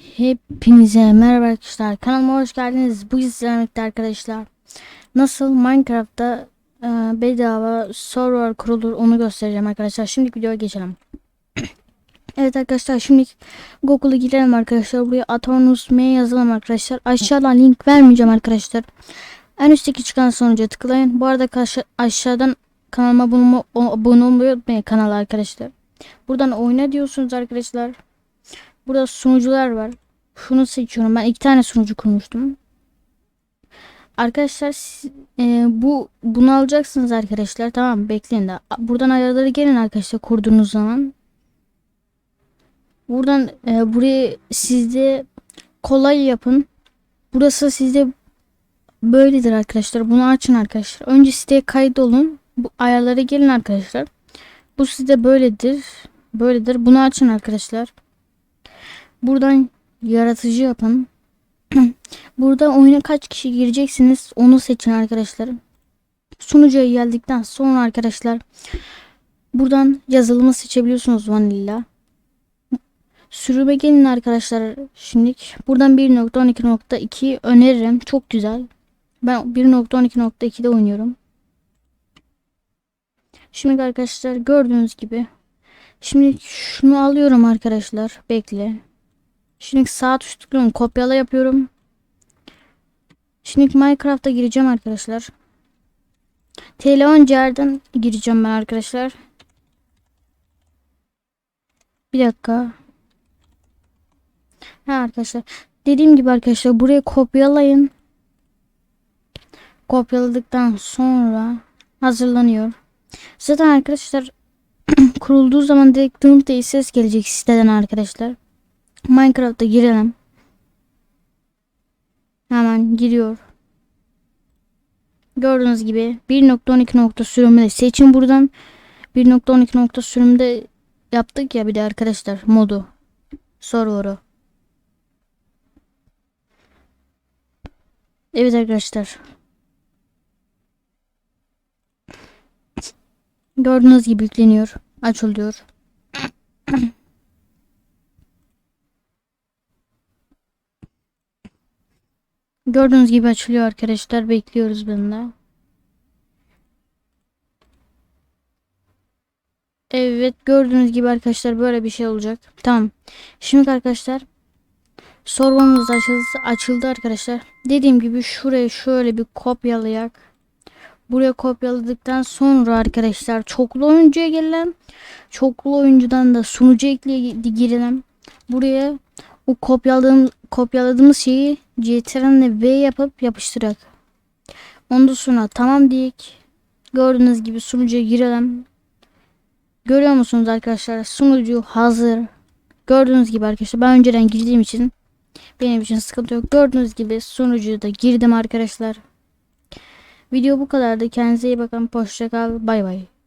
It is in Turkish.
Hepinize merhaba arkadaşlar. Kanalıma hoş geldiniz. Bu izlemekte arkadaşlar. Nasıl Minecraft'ta e, bedava server kurulur onu göstereceğim arkadaşlar. Şimdi videoya geçelim. evet arkadaşlar şimdi Google'a girelim arkadaşlar. Buraya Atornus M yazalım arkadaşlar. Aşağıdan link vermeyeceğim arkadaşlar. En üstteki çıkan sonuca tıklayın. Bu arada aşa- aşağıdan kanalıma abone olmayı unutmayın kanala arkadaşlar. Buradan oyna diyorsunuz arkadaşlar. Burada sunucular var. Şunu seçiyorum. Ben iki tane sunucu kurmuştum. Arkadaşlar e, bu bunu alacaksınız arkadaşlar. Tamam bekleyin de. Buradan ayarları gelin arkadaşlar kurduğunuz zaman. Buradan e, burayı sizde kolay yapın. Burası sizde böyledir arkadaşlar. Bunu açın arkadaşlar. Önce siteye kaydolun. Bu ayarlara gelin arkadaşlar. Bu sizde böyledir. Böyledir. Bunu açın arkadaşlar. Buradan yaratıcı yapın. Burada oyuna kaç kişi gireceksiniz onu seçin arkadaşlar. Sunucuya geldikten sonra arkadaşlar buradan yazılımı seçebiliyorsunuz Vanilla. Sürüme gelin arkadaşlar şimdilik. Buradan 1.12.2 öneririm. Çok güzel. Ben 1.12.2'de oynuyorum. Şimdi arkadaşlar gördüğünüz gibi Şimdi şunu alıyorum arkadaşlar. Bekle. Şimdi sağ tuş tıklıyorum. Kopyala yapıyorum. Şimdi Minecraft'a gireceğim arkadaşlar. TL10 yerden gireceğim ben arkadaşlar. Bir dakika. Ha arkadaşlar. Dediğim gibi arkadaşlar buraya kopyalayın. Kopyaladıktan sonra hazırlanıyor. Zaten arkadaşlar kurulduğu zaman direkt dınıp diye ses gelecek siteden arkadaşlar. Minecraft'a girelim. Hemen giriyor. Gördüğünüz gibi 1.12 nokta sürümde seçin buradan. 1.12 nokta sürümde yaptık ya bir de arkadaşlar modu. Server'ı. Evet arkadaşlar. Gördüğünüz gibi yükleniyor. Açılıyor. Gördüğünüz gibi açılıyor arkadaşlar. Bekliyoruz bunu da. Evet gördüğünüz gibi arkadaşlar böyle bir şey olacak. Tamam. Şimdi arkadaşlar sormamız açıldı, açıldı arkadaşlar. Dediğim gibi şuraya şöyle bir kopyalayak. Buraya kopyaladıktan sonra arkadaşlar çoklu oyuncuya gelelim. Çoklu oyuncudan da sunucu ekleye girelim. Buraya o kopyaladığım, kopyaladığımız şeyi CTRL V yapıp yapıştırak. Ondan sonra tamam diyek. Gördüğünüz gibi sunucuya girelim. Görüyor musunuz arkadaşlar? Sunucu hazır. Gördüğünüz gibi arkadaşlar ben önceden girdiğim için benim için sıkıntı yok. Gördüğünüz gibi sunucuya da girdim arkadaşlar. Video bu kadardı. Kendinize iyi bakın. Hoşçakal. Bay bay.